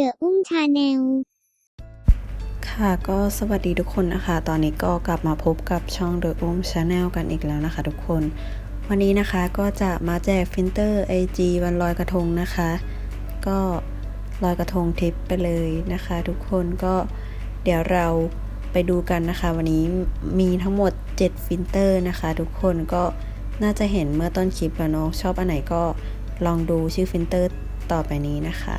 เดอะอุ้มชาแนลค่ะก็สวัสดีทุกคนนะคะ ตอนนี้ก็กลับมาพบกับช่อง The Om Channel กันอีกแล้วนะคะทุกคน วันนี้นะคะก็จะมาแจกฟิลเตอร์ IG วันลอยกระทงนะคะ ก็ลอยกระทงทิปไปเลยนะคะ ทุกคนก็เดี๋ยวเราไปดูกันนะคะ วันนี้มีทั้งหมด 7 ฟิลเตอร์นะคะ ทุกคนก็น่าจะเห็นเมื่อต้นคลิปแล้วเนาะชอบอันไหนก็ลองดูชื่อฟิลเตอร์ต่อไปนี้นะคะ